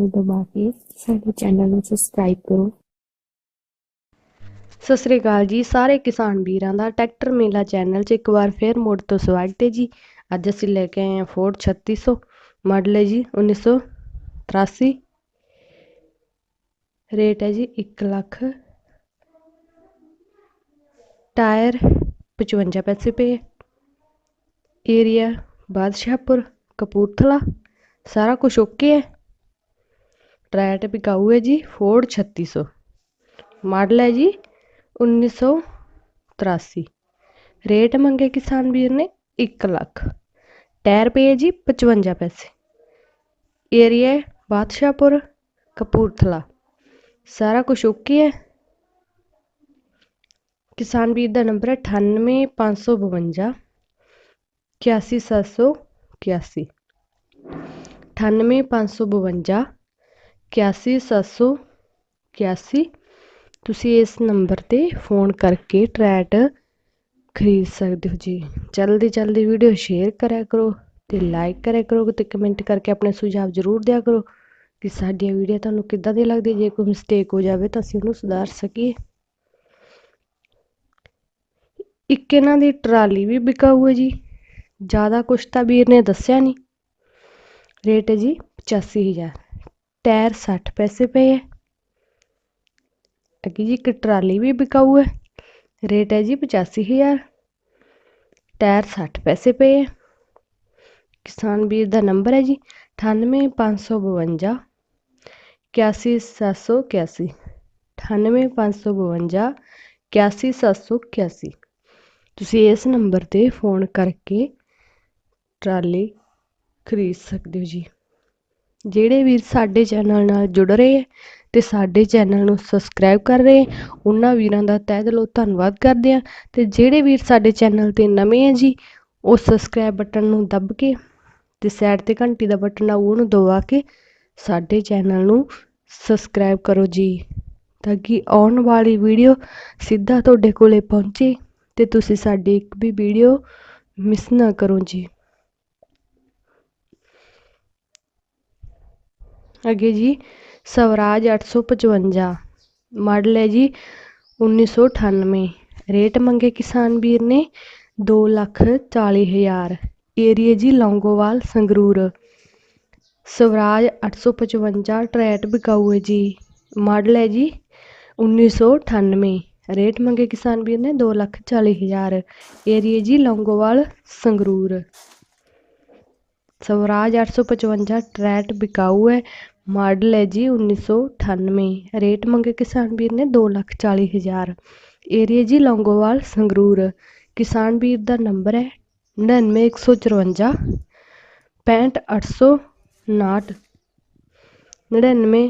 ਨੂੰ ਦਬਾ ਕੇ ਸਾਡੇ ਚੈਨਲ ਨੂੰ ਸਬਸਕ੍ਰਾਈਬ ਕਰੋ। ਸਤਿ ਸ੍ਰੀ ਅਕਾਲ ਜੀ, ਸਾਰੇ ਕਿਸਾਨ ਵੀਰਾਂ ਦਾ ਟਰੈਕਟਰ ਮੇਲਾ ਚੈਨਲ 'ਚ ਇੱਕ ਵਾਰ ਫੇਰ ਮੁੜ ਤੋਂ ਸਵਾਗਤ ਹੈ ਜੀ। ਅੱਜ ਅਸੀਂ ਲੈ ਕੇ ਆਏ ਹਾਂ ਫੋਰਡ 3600 ਮਾਡਲ ਹੈ ਜੀ 1983 ਰੇਟ ਹੈ ਜੀ 1 ਲੱਖ ਟਾਇਰ 55 ਪੈਸੇ ਪਏ। ਏਰੀਆ ਬਾਦਸ਼ਾਹਪੁਰ, ਕਪੂਰਥਲਾ, ਸਾਰਾ ਕੁਝ ਓਕੇ ਹੈ। ਟਰੈਟ ਬਿਕਾਊ ਹੈ ਜੀ ਫੋਰਡ 3600 ਮਾਡਲ ਹੈ ਜੀ 1983 ਰੇਟ ਮੰਗੇ ਕਿਸਾਨ ਵੀਰ ਨੇ 1 ਲੱਖ ਟਾਇਰ ਪਏ ਜੀ 55 ਪੈਸੇ ਏਰੀਆ ਬਾਦਸ਼ਾਹਪੁਰ ਕਪੂਰਥਲਾ ਸਾਰਾ ਕੁਝ ਓਕੇ ਹੈ ਕਿਸਾਨ ਵੀਰ ਦਾ ਨੰਬਰ ਹੈ 98552 81781 98552 81781 ਤੁਸੀਂ ਇਸ ਨੰਬਰ ਤੇ ਫੋਨ ਕਰਕੇ ਟਰੈਟ ਖਰੀਦ ਸਕਦੇ ਹੋ ਜੀ। ਜਲਦੀ ਜਲਦੀ ਵੀਡੀਓ ਸ਼ੇਅਰ ਕਰਿਆ ਕਰੋ ਅਤੇ ਲਾਈਕ ਕਰਿਆ ਕਰੋ ਅਤੇ ਕਮੈਂਟ ਕਰਕੇ ਆਪਣੇ ਸੁਝਾਅ ਜ਼ਰੂਰ ਦਿਆ ਕਰੋ ਕਿ ਸਾਡੀਆਂ ਵੀਡੀਓ ਤੁਹਾਨੂੰ ਕਿੱਦਾਂ ਦੀ ਲੱਗਦੀ ਜੇ ਕੋਈ ਮਿਸਟੇਕ ਹੋ ਜਾਵੇ ਤਾਂ ਅਸੀਂ ਉਹਨੂੰ ਸੁਧਾਰ ਸਕੀਏ। ਇੱਕ ਇਹਨਾਂ ਦੀ ਟਰਾਲੀ ਵੀ ਵਿਕਾਊ ਹੈ ਜੀ। ਜ਼ਿਆਦਾ ਕੁਛ ਤਾਂ ਵੀਰ ਨੇ ਦੱਸਿਆ ਨਹੀਂ। ਰੇਟ ਹੈ ਜੀ 85000 ਟਾਇਰ ਸੱਠ ਪੈਸੇ ਪਏ ਹੈ ਅੱਗੇ ਜੀ ਇੱਕ ਟਰਾਲੀ ਵੀ ਵਿਕਾਊ ਹੈ ਰੇਟ ਹੈ ਜੀ ਪਚਾਸੀ ਹਜ਼ਾਰ। ਟਾਇਰ ਸੱਠ ਪੈਸੇ ਪਏ ਹੈ ਕਿਸਾਨ ਵੀਰ ਦਾ ਨੰਬਰ ਹੈ ਜੀ 98552 81781 98552 81781 ਤੁਸੀਂ ਇਸ ਨੰਬਰ ਤੇ ਫੋਨ ਕਰਕੇ ਟਰਾਲੀ ਖਰੀਦ ਸਕਦੇ ਹੋ ਜੀ। ਜਿਹੜੇ ਵੀਰ ਸਾਡੇ ਚੈਨਲ ਨਾਲ ਜੁੜ ਰਹੇ ਹੈ ਤੇ ਸਾਡੇ ਚੈਨਲ ਨੂੰ ਸਬਸਕ੍ਰਾਈਬ ਕਰ ਰਹੇ ਉਹਨਾਂ ਵੀਰਾਂ ਦਾ ਤਹਿ ਦਿਲੋਂ ਧੰਨਵਾਦ ਕਰਦੇ ਆ ਤੇ ਜਿਹੜੇ ਵੀਰ ਸਾਡੇ ਚੈਨਲ ਤੇ ਨਵੇਂ ਹੈ ਜੀ, ਉਹ ਸਬਸਕ੍ਰਾਈਬ ਬਟਨ ਨੂੰ ਦੱਬ ਕੇ ਤੇ ਸਾਈਡ ਤੇ ਘੰਟੀ ਦਾ ਬਟਨ ਆ, ਉਹਨੂੰ ਦਬਾ ਕੇ ਸਾਡੇ ਚੈਨਲ ਨੂੰ ਸਬਸਕ੍ਰਾਈਬ ਕਰੋ ਜੀ, ਤਾਂ ਕਿ ਆਉਣ ਵਾਲੀ ਵੀਡੀਓ ਸਿੱਧਾ ਤੁਹਾਡੇ ਕੋਲੇ ਪਹੁੰਚੇ ਤੇ ਤੁਸੀਂ ਸਾਡੀ ਇੱਕ ਵੀ ਵੀਡੀਓ ਮਿਸ ਨਾ ਕਰੋ ਜੀ। ਅੱਗੇ ਜੀ, ਸਵਰਾਜ 855 ਮਾਡਲ ਹੈ ਜੀ 1998 ਰੇਟ ਮੰਗੇ ਕਿਸਾਨ ਵੀਰ ਨੇ 2 ਲੱਖ 40 ਹਜ਼ਾਰ। ਏਰੀਆ ਜੀ, ਲੌਂਗੋਵਾਲ, ਸੰਗਰੂਰ। ਸਵਰਾਜ 855 ਟਰੈਟ ਬਿਕਾਊ ਹੈ ਜੀ। ਮਾਡਲ ਹੈ ਜੀ 1998 ਰੇਟ ਮੰਗੇ ਕਿਸਾਨ ਵੀਰ ਨੇ 2 ਲੱਖ 40 ਹਜ਼ਾਰ। ਏਰੀਆ ਜੀ, ਲੌਂਗੋਵਾਲ, ਸੰਗਰੂਰ। ਸਵਰਾਜ 855 ਟਰੈਟ ਬਿਕਾਊ ਹੈ। ਮਾਡਲ ਹੈ ਜੀ 1998 ਰੇਟ ਮੰਗੇ ਕਿਸਾਨ ਵੀਰ ਨੇ ਦੋ ਲੱਖ 40 ਹਜ਼ਾਰ। ਏਰੀਆ ਜੀ ਲੌਂਗੋਵਾਲ, ਸੰਗਰੂਰ। ਕਿਸਾਨ ਵੀਰ ਦਾ ਨੰਬਰ ਹੈ 99154 65859 99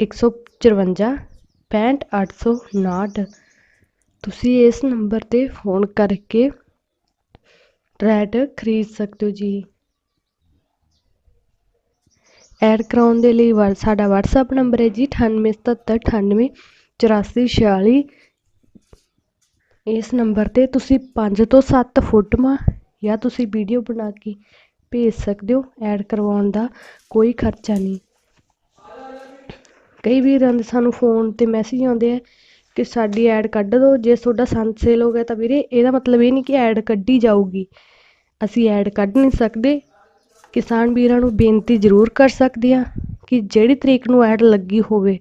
154 65859 ਤੁਸੀਂ ਇਸ ਨੰਬਰ ਤੇ ਫੋਨ ਕਰਕੇ ਟਰੈਟ ਖਰੀਦ ਸਕਦੇ ਹੋ ਜੀ। ਐਡ ਕਰਾਉਣ ਦੇ ਲਈ ਵਾ ਸਾਡਾ WhatsApp ਨੰਬਰ ਹੈ ਜੀ 9877988446 ਇਸ ਨੰਬਰ ਤੇ ਤੁਸੀਂ 5 ਤੋਂ 7 ਫੋਟੋਆਂ ਜਾਂ ਤੁਸੀਂ ਵੀਡੀਓ ਬਣਾ ਕੇ ਭੇਜ ਸਕਦੇ ਹੋ ਐਡ ਕਰਵਾਉਣ ਦਾ ਕੋਈ ਖਰਚਾ ਨਹੀਂ। ਕਈ ਵੀਰਾਂ ਦੇ ਸਾਨੂੰ ਫੋਨ ਤੇ ਮੈਸੇਜ ਆਉਂਦੇ ਆ ਕਿ ਸਾਡੀ ਐਡ ਕੱਢ ਦਿਓ ਜੇ ਤੁਹਾਡਾ ਸੰਦ ਸੇਲ ਹੋ ਗਿਆ ਤਾਂ ਵੀਰੇ ਇਹਦਾ ਮਤਲਬ ਇਹ ਨਹੀਂ ਕਿ ਐਡ ਕੱਢੀ ਜਾਊਗੀ। ਅਸੀਂ ਐਡ ਕੱਢ ਨਹੀਂ ਸਕਦੇ ਕਿਸਾਨ ਵੀਰਾਂ ਨੂੰ ਬੇਨਤੀ ਜ਼ਰੂਰ ਕਰ ਸਕਦੇ ਹਾਂ ਕਿ ਜਿਹੜੀ ਤਰੀਕ ਨੂੰ ਐਡ ਲੱਗੀ ਹੋਵੇ,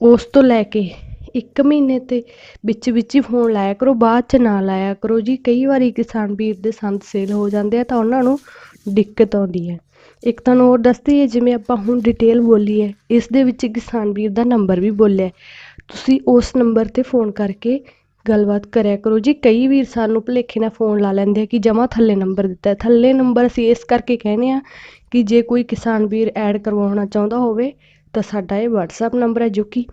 ਉਸ ਤੋਂ ਲੈ ਕੇ ਇੱਕ ਮਹੀਨੇ ਤੇ ਵਿੱਚ ਵਿੱਚ ਹੀ ਫੋਨ ਲਾਇਆ ਕਰੋ, ਬਾਅਦ ਚ ਨਾ ਲਾਇਆ ਕਰੋ ਜੀ। ਕਈ ਵਾਰੀ ਕਿਸਾਨ ਵੀਰ ਦੇ ਸੰਦ ਸੇਲ ਹੋ ਜਾਂਦੇ ਆ ਤਾਂ ਉਹਨਾਂ ਨੂੰ ਦਿੱਕਤ ਆਉਂਦੀ ਹੈ। ਇੱਕ ਤੁਹਾਨੂੰ ਹੋਰ ਦੱਸਦੀ ਹੈ, ਜਿਵੇਂ ਆਪਾਂ ਹੁਣ ਡਿਟੇਲ ਬੋਲੀ ਹੈ ਇਸ ਦੇ ਵਿੱਚ ਕਿਸਾਨ ਵੀਰ ਦਾ ਨੰਬਰ ਵੀ ਬੋਲਿਆ। ਤੁਸੀਂ ਉਸ ਨੰਬਰ ਤੇ ਫੋਨ ਕਰਕੇ ਗੱਲਬਾਤ ਕਰਿਆ ਕਰੋ। ਜੀ ਕਈ ਵੀਰ ਸਾਨੂੰ ਭੁਲੇਖੇ ਨਾਲ ਫੋਨ ਲਾ ਲੈਂਦੇ ਆ ਕਿ ਜਮਾ ਥੱਲੇ ਨੰਬਰ ਦਿੱਤਾ ਥੱਲੇ ਨੰਬਰ ਅਸੀਂ ਇਸ ਕਰਕੇ ਕਹਿੰਦੇ ਆ ਕਿ ਜੇ ਕੋਈ ਕਿਸਾਨ ਵੀਰ ਐਡ ਕਰਵਾਉਣਾ ਚਾਹੁੰਦਾ ਹੋਵੇ ਤਾਂ ਸਾਡਾ ਇਹ WhatsApp ਨੰਬਰ ਹੈ ਜੋ ਕਿ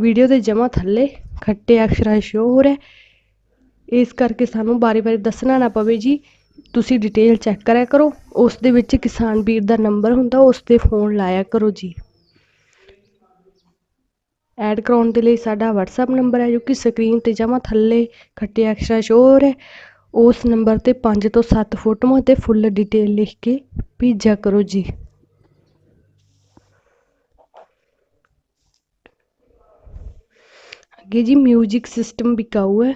ਵੀਡੀਓ ਦੇ ਜਮਾ ਥੱਲੇ ਖੱਟੇ ਅਕਸ਼ਰਾਂ ਸ਼ੋ ਹੋ ਰਿਹਾ ਇਸ ਕਰਕੇ ਸਾਨੂੰ ਬਾਰੀ-ਬਾਰੀ ਦੱਸਣਾ ਨਾ ਪਵੇ ਜੀ। ਤੁਸੀਂ ਡਿਟੇਲ ਚੈੱਕ ਕਰਿਆ ਕਰੋ। ਉਸ ਦੇ ਵਿੱਚ ਕਿਸਾਨ ਵੀਰ ਦਾ ਨੰਬਰ ਹੁੰਦਾ, ਉਸ ਤੇ ਫੋਨ ਲਾਇਆ ਕਰੋ ਜੀ। ਐਡ ਕਰਾਉਣ ਦੇ ਲਈ ਸਾਡਾ ਵਟਸਐਪ ਨੰਬਰ ਹੈ ਜੋ ਕਿ ਸਕਰੀਨ 'ਤੇ ਜਮਾਂ ਥੱਲੇ ਖੱਟੇ ਅਕਸ਼ਰਾਂ 'ਚ ਹੋ। ਰਿਹਾ ਉਸ ਨੰਬਰ 'ਤੇ ਪੰਜ ਤੋਂ ਸੱਤ ਫੋਟੋਆਂ ਅਤੇ ਫੁੱਲ ਡਿਟੇਲ ਲਿਖ ਕੇ ਭੇਜਿਆ ਕਰੋ ਜੀ। ਅੱਗੇ ਜੀ 뮤직 ਸਿਸਟਮ ਬਿਕਾਊ ਹੈ।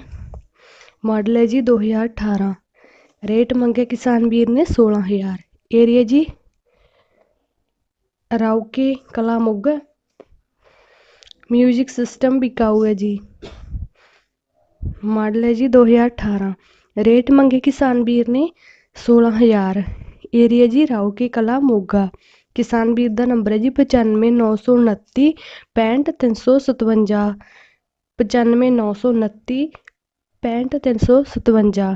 ਮਾਡਲ ਹੈ ਜੀ 2018 ਰੇਟ ਮੰਗਿਆ ਕਿਸਾਨ ਵੀਰ ਨੇ 16000 ਏਰੀਆ ਜੀ ਰਾਉਕੇ ਕਲਾ ਮੁੱਗਾ ਮਿਊਜ਼ਿਕ ਸਿਸਟਮ ਬਿਕਾਊ ਹੈ ਜੀ। ਮਾਡਲ ਹੈ ਜੀ 2018 ਰੇਟ ਮੰਗੇ ਕਿਸਾਨ ਵੀਰ ਨੇ 16000 ਏਰੀਆ ਜੀ ਰਾਓ ਕੇ ਕਲਾ ਮੋਗਾ। ਕਿਸਾਨ ਵੀਰ ਦਾ ਨੰਬਰ ਹੈ ਜੀ 95929 65357 95929 65357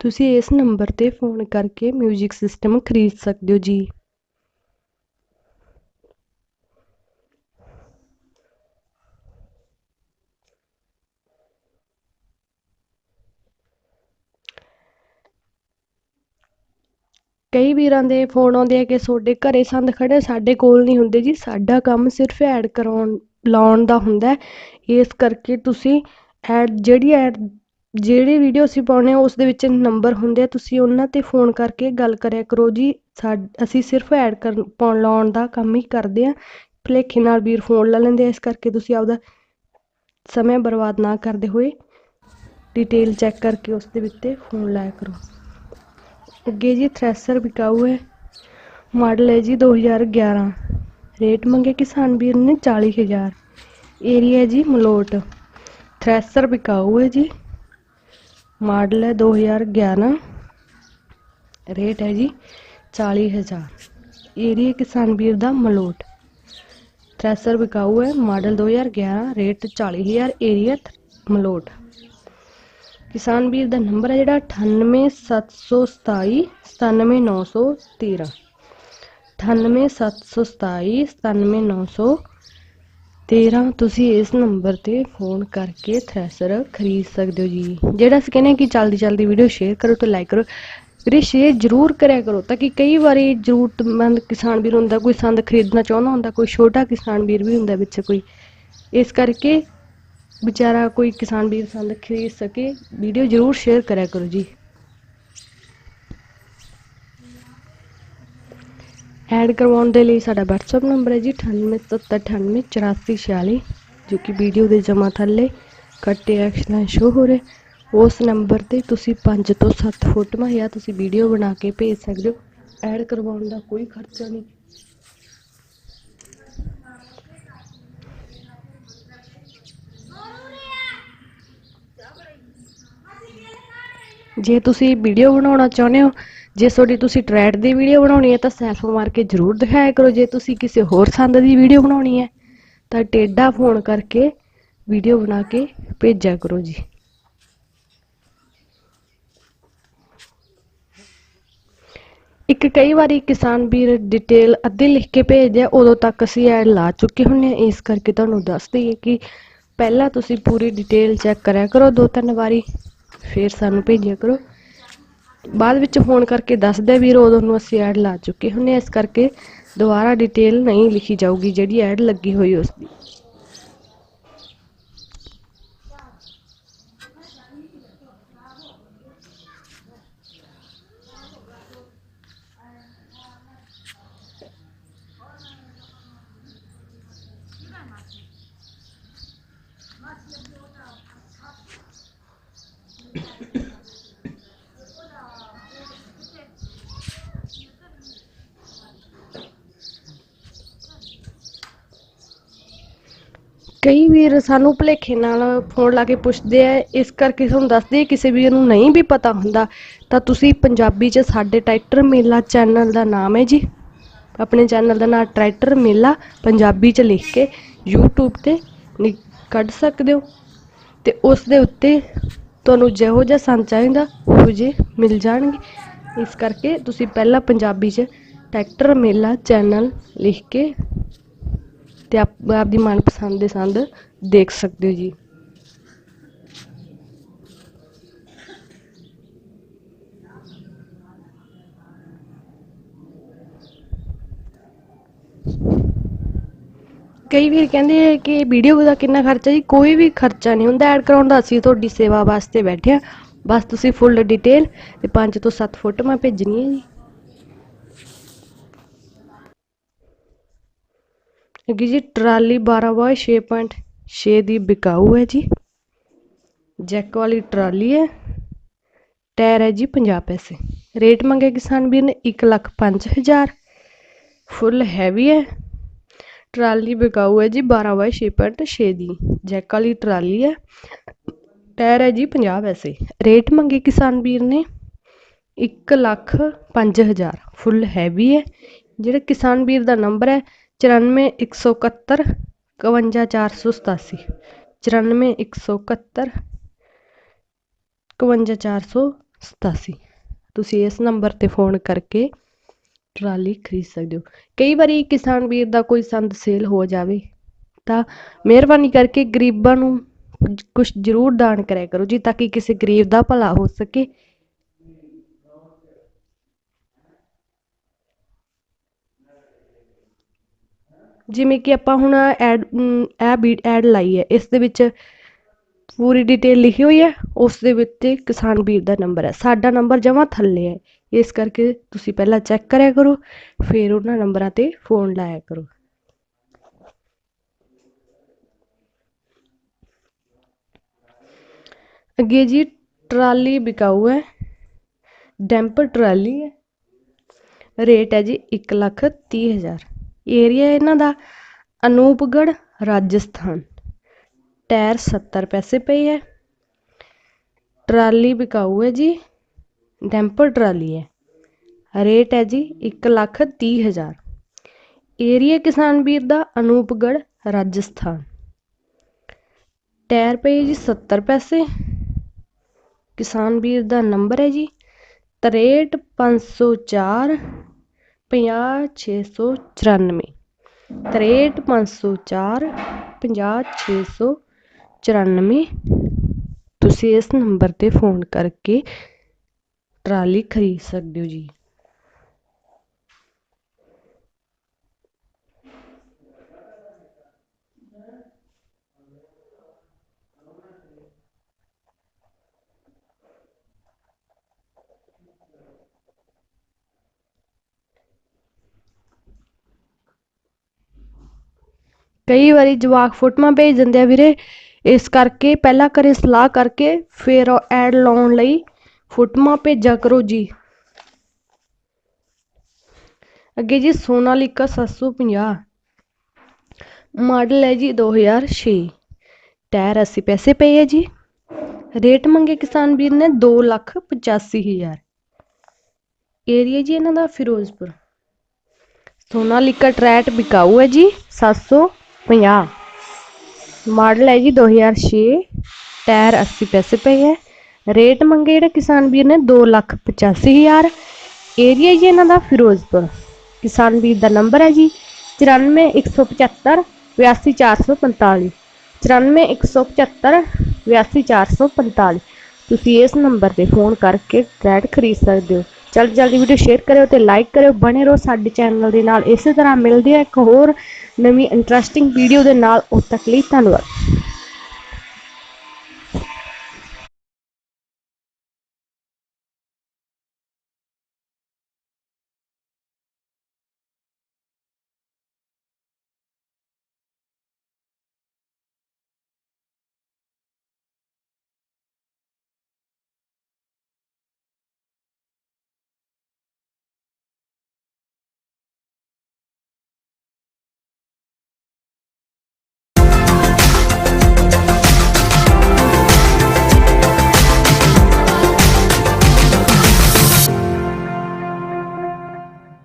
ਤੁਸੀਂ ਇਸ ਨੰਬਰ ਤੇ ਫੋਨ ਕਰਕੇ ਮਿਊਜ਼ਿਕ ਸਿਸਟਮ ਖਰੀਦ ਸਕਦੇ ਹੋ ਜੀ। ਕਈ ਵੀਰਾਂ ਦੇ ਫੋਨ ਆਉਂਦੇ ਆ ਕਿ ਤੁਹਾਡੇ ਘਰ ਸੰਦ ਖੜ੍ਹੇ ਸਾਡੇ ਕੋਲ ਨਹੀਂ ਹੁੰਦੇ ਜੀ। ਸਾਡਾ ਕੰਮ ਸਿਰਫ ਐਡ ਕਰਵਾਉਣ ਲਾਉਣ ਦਾ ਹੁੰਦਾ ਇਸ ਕਰਕੇ ਤੁਸੀਂ ਐਡ ਜਿਹੜੀ ਐਡ ਜਿਹੜੀ ਵੀਡੀਓ ਅਸੀਂ ਪਾਉਂਦੇ ਹਾਂ ਉਸ ਦੇ ਵਿੱਚ ਨੰਬਰ ਹੁੰਦੇ ਆ। ਤੁਸੀਂ ਉਹਨਾਂ 'ਤੇ ਫੋਨ ਕਰਕੇ ਗੱਲ ਕਰਿਆ ਕਰੋ ਜੀ। ਸਾ ਅਸੀਂ ਸਿਰਫ ਐਡ ਕਰਨ ਪਾਉਣ ਲਾਉਣ ਦਾ ਕੰਮ ਹੀ ਕਰਦੇ ਹਾਂ ਭੁਲੇਖੇ ਨਾਲ ਵੀਰ ਫੋਨ ਲੈ ਲੈਂਦੇ ਆ। ਇਸ ਕਰਕੇ ਤੁਸੀਂ ਆਪਦਾ ਸਮੇਂ ਬਰਬਾਦ ਨਾ ਕਰਦੇ ਹੋਏ ਡਿਟੇਲ ਚੈੱਕ ਕਰਕੇ ਉਸ ਦੇ ਵਿੱਚ ਫੋਨ ਲਾਇਆ ਕਰੋ। ਅੱਗੇ ਜੀ ਥ੍ਰੈਸ਼ਰ ਵਿਕਾਊ ਹੈ। ਮਾਡਲ ਹੈ ਜੀ 2011 ਰੇਟ ਮੰਗੇ ਕਿਸਾਨ ਵੀਰ ਨੇ 40000 ਏਰੀਆ ਜੀ ਮਲੋਟ। ਥ੍ਰੈਸ਼ਰ ਵਿਕਾਊ ਹੈ ਜੀ। ਮਾਡਲ ਹੈ 2011 ਰੇਟ ਹੈ ਜੀ 40000 ਏਰੀਆ ਕਿਸਾਨ ਵੀਰ ਦਾ ਮਲੋਟ। ਥ੍ਰੈਸ਼ਰ ਵਿਕਾਊ ਹੈ। Model 2011 rate 40000 area Malout. ਕਿਸਾਨ ਵੀਰ ਦਾ ਨੰਬਰ ਹੈ ਜਿਹੜਾ 98727 97913 98727 97913 ਤੁਸੀਂ ਇਸ ਨੰਬਰ ਤੇ ਫੋਨ ਕਰਕੇ ਥ੍ਰੈਸ਼ਰ ਖਰੀਦ ਸਕਦੇ ਹੋ ਜੀ। ਜਿਹੜਾ ਅਸੀਂ ਕਹਿੰਦੇ ਹਾਂ ਕਿ ਜਲਦੀ ਜਲਦੀ ਵੀਡੀਓ ਸ਼ੇਅਰ ਕਰੋ ਤੇ ਲਾਈਕ ਕਰੋ। ਵੀਰੇ ਸ਼ੇਅਰ ਜ਼ਰੂਰ ਕਰਿਆ ਕਰੋ ਤਾਂ ਕਿ ਕਈ ਵਾਰੀ ਜ਼ਰੂਰਤਮੰਦ ਕਿਸਾਨ ਵੀਰ ਹੁੰਦਾ, ਕੋਈ ਸੰਦ ਖਰੀਦਣਾ ਚਾਹੁੰਦਾ ਹੁੰਦਾ, ਕੋਈ ਛੋਟਾ ਕਿਸਾਨ ਵੀਰ ਵੀ ਹੁੰਦਾ ਵਿੱਚ ਕੋਈ। ਇਸ ਕਰਕੇ ਵਿਚਾਰਾ ਕੋਈ ਕਿਸਾਨ ਵੀਰ ਸੰਦ ਖਰੀਦ ਸਕੇ ਵੀਡੀਓ ਜ਼ਰੂਰ ਸ਼ੇਅਰ ਕਰਿਆ ਕਰੋ ਜੀ। ਐਡ ਕਰਵਾਉਣ ਦੇ ਲਈ ਸਾਡਾ WhatsApp ਨੰਬਰ ਹੈ ਜੀ 9877988446 ਜੋ ਕਿ ਵੀਡੀਓ ਦੇ ਜਮਾ ਥੱਲੇ ਕੱਟੇ ਐਕਸ਼ਨਾਂ ਸ਼ੋ ਹੋ ਰਹੇ ਉਸ ਨੰਬਰ ਤੇ ਤੁਸੀਂ 5 ਤੋਂ 7 ਫੋਟੋਆਂ ਜਾਂ ਤੁਸੀਂ ਵੀਡੀਓ ਬਣਾ ਕੇ ਭੇਜ ਸਕਦੇ ਹੋ। ਐਡ ਕਰਵਾਉਣ ਦਾ ਕੋਈ ਖਰਚਾ ਨਹੀਂ। ਜੇ ਤੁਸੀਂ ਵੀਡੀਓ ਬਣਾਉਣਾ ਚਾਹੁੰਦੇ ਹੋ, ਜੇ ਤੁਹਾਡੀ ਤੁਸੀਂ ਟਰੈਡ ਦੀ ਵੀਡੀਓ ਬਣਾਉਣੀ ਹੈ ਤਾਂ ਸੈਲਫ ਮਾਰ ਕੇ ਜ਼ਰੂਰ ਦਿਖਾਇਆ ਕਰੋ। ਜੇ ਤੁਸੀਂ ਕਿਸੇ ਹੋਰ ਸੰਦ ਦੀ ਵੀਡੀਓ ਬਣਾਉਣੀ ਹੈ, ਤਾਂ ਟੇਡਾ ਫੋਨ ਕਰਕੇ ਵੀਡੀਓ ਬਣਾ ਕੇ ਭੇਜਿਆ ਕਰੋ ਜੀ। ਇੱਕ ਕਈ ਵਾਰੀ ਕਿਸਾਨ ਵੀਰ ਡਿਟੇਲ ਅੱਧੀ ਲਿਖ ਕੇ ਭੇਜਦੇ ਆ, ਉਦੋਂ ਤੱਕ ਅਸੀਂ ਐਡ ਲਾ ਚੁੱਕੇ ਹੁੰਦੇ ਹਾਂ ਇਸ ਕਰਕੇ ਤੁਹਾਨੂੰ ਦੱਸ ਦਈਏ ਕਿ ਪਹਿਲਾਂ ਤੁਸੀਂ ਪੂਰੀ ਡਿਟੇਲ ਚੈੱਕ ਕਰਿਆ ਕਰੋ। ਦੋ ਤਿੰਨ ਵਾਰੀ ਫਿਰ ਸਾਨੂੰ ਭੇਜਿਆ ਕਰੋ। ਬਾਅਦ ਵਿੱਚ ਫੋਨ ਕਰਕੇ ਦੱਸਦੇ ਵੀਰ ਉਦੋਂ ਨੂੰ ਅਸੀਂ ਐਡ ਲਾ ਚੁੱਕੇ ਹੁੰਦੇ ਹਾਂ। ਇਸ ਕਰਕੇ ਦੁਬਾਰਾ ਡਿਟੇਲ ਨਹੀਂ ਲਿਖੀ ਜਾਊਗੀ ਜਿਹੜੀ ਐਡ ਲੱਗੀ ਹੋਈ ਉਸ ਦੀ ਕਈ ਵੀਰ ਸਾਨੂੰ ਭੁਲੇਖੇ ਨਾਲ ਫੋਨ ਲਾ ਕੇ ਪੁੱਛਦੇ ਆ, ਇਸ ਕਰਕੇ ਤੁਹਾਨੂੰ ਦੱਸਦੇ ਕਿਸੇ ਵੀਰ ਨੂੰ ਨਹੀਂ ਵੀ ਪਤਾ ਹੁੰਦਾ। ਤਾਂ ਤੁਸੀਂ ਪੰਜਾਬੀ 'ਚ ਸਾਡੇ ਟਰੈਕਟਰ ਮੇਲਾ ਚੈਨਲ ਦਾ ਨਾਮ ਹੈ ਜੀ। ਆਪਣੇ ਚੈਨਲ ਦਾ ਨਾਮ ਟਰੈਕਟਰ ਮੇਲਾ ਪੰਜਾਬੀ 'ਚ ਲਿਖ ਕੇ YouTube ਤੇ ਕੱਢ ਸਕਦੇ ਹੋ। ਤੇ ਉਸ ਦੇ ਉੱਤੇ ਤੁਹਾਨੂੰ ਜਿਹੋ ਜਿਹਾ ਸੰਦ ਚਾਹੀਦਾ, ਉਹੋ ਜਿਹੇ ਮਿਲ ਜਾਣਗੇ। ਇਸ ਕਰਕੇ ਤੁਸੀਂ ਪਹਿਲਾਂ ਪੰਜਾਬੀ 'ਚ ਟਰੈਕਟਰ ਮੇਲਾ ਚੈਨਲ ਲਿਖ ਕੇ ਅਤੇ ਆਪ, ਆਪਦੀ ਮਨਪਸੰਦ ਦੇ ਸੰਦ ਦੇਖ ਸਕਦੇ ਹੋ ਜੀ। ਕਈ ਵੀਰ ਕਹਿੰਦੇ ਆ ਕਿ ਵੀਡੀਓ ਦਾ ਕਿੰਨਾ ਖਰਚਾ ਜੀ, ਕੋਈ ਵੀ ਖਰਚਾ ਨਹੀਂ ਹੁੰਦਾ। ਐਡ ਕਰਾਉਣ ਦਾ ਅਸੀਂ ਤੁਹਾਡੀ ਸੇਵਾ ਵਾਸਤੇ ਬੈਠੇ ਆ ਬਸ ਤੁਸੀਂ ਫੁੱਲ ਡਿਟੇਲ ਤੇ 5 ਤੋਂ 7 ਫੋਟੋਆਂ ਭੇਜਣੀਆਂ ਜੀ। ਅੱਗੇ ਜੀ ਟਰਾਲੀ 12 ਬਾਏ 6.6 ਛੇ ਦੀ ਬਿਕਾਊ ਹੈ ਜੀ। ਜੈਕ ਵਾਲੀ ਟਰਾਲੀ ਹੈ। ਟਾਇਰ ਹੈ ਜੀ 50 ਪੈਸੇ। ਰੇਟ ਮੰਗਿਆ ਕਿਸਾਨ ਵੀਰ ਨੇ 1 ਲੱਖ 5000 ਫੁੱਲ ਹੈਵੀ ਹੈ। ਟਰਾਲੀ ਬਿਕਾਊ ਹੈ ਜੀ 12 ਬਾਈ 6.6 ਦੀ। ਜੈਕ ਵਾਲੀ ਟਰਾਲੀ ਹੈ। ਟਾਇਰ ਹੈ ਜੀ 50 ਪੈਸੇ। ਰੇਟ ਮੰਗੇ ਕਿਸਾਨ ਵੀਰ ਨੇ 1 ਲੱਖ 5000 ਫੁੱਲ ਹੈਵੀ ਹੈ। ਜਿਹੜਾ ਕਿਸਾਨ ਵੀਰ ਦਾ ਨੰਬਰ ਹੈ ਚੁਰਾਨਵੇਂ, ਇੱਕ ਸੌ ਇਕੱਤਰ ਇਕਵੰਜਾ ਚਾਰ ਸੌ ਸਤਾਸੀ। ਚੁਰਾਨਵੇਂ, ਇੱਕ ਸੌ ਇਕੱਤਰ ਇਕਵੰਜਾ ਚਾਰ ਸੌ ਸਤਾਸੀ। ਤੁਸੀਂ ਇਸ ਨੰਬਰ ਤੇ ਫੋਨ ਕਰਕੇ ਟਰਾਲੀ ਖਰੀਦ ਸਕਦੇ ਹੋ। ਕਈ ਵਾਰੀ ਕਿਸਾਨ ਵੀਰ ਦਾ ਕੋਈ ਸੰਦ ਸੇਲ ਹੋ ਜਾਵੇ ਤਾਂ ਮਿਹਰਬਾਨੀ ਕਰਕੇ ਗਰੀਬਾਂ ਨੂੰ ਕੁਝ ਜ਼ਰੂਰ ਦਾਨ ਕਰਿਆ ਕਰੋ ਜੀ, ਤਾਂ ਕਿ ਕਿਸੇ ਗਰੀਬ ਦਾ ਭਲਾ ਹੋ ਸਕੇ। ਜਿਵੇਂ ਕਿ ਆਪਾਂ ਹੁਣ ਐਡ ਇਹ ਬੀ ਐਡ ਲਾਈ ਹੈ। ਇਸ ਦੇ ਵਿੱਚ ਪੂਰੀ ਡਿਟੇਲ ਲਿਖੀ ਹੋਈ ਹੈ। ਉਸ ਦੇ ਵਿੱਚ ਕਿਸਾਨ ਵੀਰ ਦਾ ਨੰਬਰ ਹੈ। ਸਾਡਾ ਨੰਬਰ ਜਮਾਂ ਥੱਲੇ ਹੈ। ਇਸ ਕਰਕੇ ਤੁਸੀਂ ਪਹਿਲਾਂ ਚੈੱਕ ਕਰਿਆ ਕਰੋ, ਫਿਰ ਉਹਨਾਂ ਨੰਬਰਾਂ ਤੇ ਫੋਨ ਲਾਇਆ ਕਰੋ। ਅੱਗੇ ਜੀ, ਟਰਾਲੀ ਬਿਕਾਊ ਹੈ। ਡੈਂਪਰ ਟਰਾਲੀ ਹੈ। ਰੇਟ ਹੈ ਜੀ 1 ਲੱਖ ਤੀਹ ਹਜ਼ਾਰ। ਏਰੀਆ ਇਹਨਾਂ ਦਾ, ਅਨੂਪਗੜ੍ਹ, ਰਾਜਸਥਾਨ। ਟਾਇਰ 70 ਪੈਸੇ ਪਏ ਹੈ। ਟਰਾਲੀ ਬਿਕਾਊ ਹੈ ਜੀ। ਡੈਂਪਰ ਟਰਾਲੀ ਹੈ। ਰੇਟ ਹੈ ਜੀ 1 ਲੱਖ ਤੀਹ ਹਜ਼ਾਰ। ਏਰੀਆ ਕਿਸਾਨ ਵੀਰ ਦਾ ਅਨੂਪਗੜ੍ਹ, ਰਾਜਸਥਾਨ। ਟਾਇਰ ਪਏ ਜੀ 70 ਪੈਸੇ। ਕਿਸਾਨ ਵੀਰ ਦਾ ਨੰਬਰ ਹੈ ਜੀ 63504 50694 63504 50694 ਤੁਸੀਂ ਇਸ ਨੰਬਰ ਤੇ ਫੋਨ ਕਰਕੇ ਟਰਾਲੀ ਖਰੀਦ ਸਕਦੇ ਹੋ ਜੀ। ਕਈ ਵਾਰੀ ਜਵਾਕ ਫੋਟੋਆਂ ਭੇਜ ਦਿੰਦੇ ਆ ਵੀਰੇ, ਇਸ ਕਰਕੇ ਪਹਿਲਾਂ ਘਰੇ ਸਲਾਹ ਕਰਕੇ ਫਿਰ ਐਡ ਲਾਉਣ ਲਈ ਫੋਟੋਆਂ ਭੇਜਿਆ ਕਰੋ ਜੀ। ਅੱਗੇ ਜੀ ਸੋਨਾਲੀਕਾ 750 ਮਾਡਲ ਹੈ ਜੀ 2006 ਟਾਇਰ 80 ਪੈਸੇ ਪਏ ਹੈ ਜੀ। ਰੇਟ ਮੰਗੇ ਕਿਸਾਨ ਵੀਰ ਨੇ 2 ਲੱਖ 85 ਹਜ਼ਾਰ। ਏਰੀਆ ਜੀ ਇਹਨਾਂ ਦਾ ਫਿਰੋਜ਼ਪੁਰ। ਸੋਨਾਲੀਕਾ ਟਰੈਟ ਬਿਕਾਊ ਹੈ ਜੀ ਪੰਜਾਹ ਮਾਡਲ ਹੈ ਜੀ 2006 ਟਾਇਰ 80 ਪੈਸੇ ਪਏ ਹੈ। ਰੇਟ ਮੰਗੇ ਜਿਹੜਾ ਕਿਸਾਨ ਵੀਰ ਨੇ 2 ਲੱਖ 85 ਹਜ਼ਾਰ। ਏਰੀਆ ਜੀ ਇਹਨਾਂ ਦਾ ਫਿਰੋਜ਼ਪੁਰ। ਕਿਸਾਨ ਵੀਰ ਦਾ ਨੰਬਰ ਹੈ ਜੀ 94175 82445 94175 82445 ਤੁਸੀਂ ਇਸ ਨੰਬਰ ਤੇ ਫੋਨ ਕਰਕੇ ਟਰੈਡ ਖਰੀਦ ਸਕਦੇ ਹੋ। ਜਲਦੀ ਜਲਦੀ ਵੀਡੀਓ ਸ਼ੇਅਰ ਕਰਿਓ ਤੇ ਲਾਈਕ ਕਰਿਓ। ਬਣੇ ਰਹੋ ਸਾਡੇ ਚੈਨਲ ਦੇ ਨਾਲ। ਇਸੇ ਤਰ੍ਹਾਂ ਮਿਲਦੇ ਆ ਇੱਕ ਹੋਰ ਨਵੀਂ ਇੰਟਰਸਟਿੰਗ ਵੀਡੀਓ ਦੇ ਨਾਲ ਉਦ ਤੱਕ ਲਈ ਧੰਨਵਾਦ।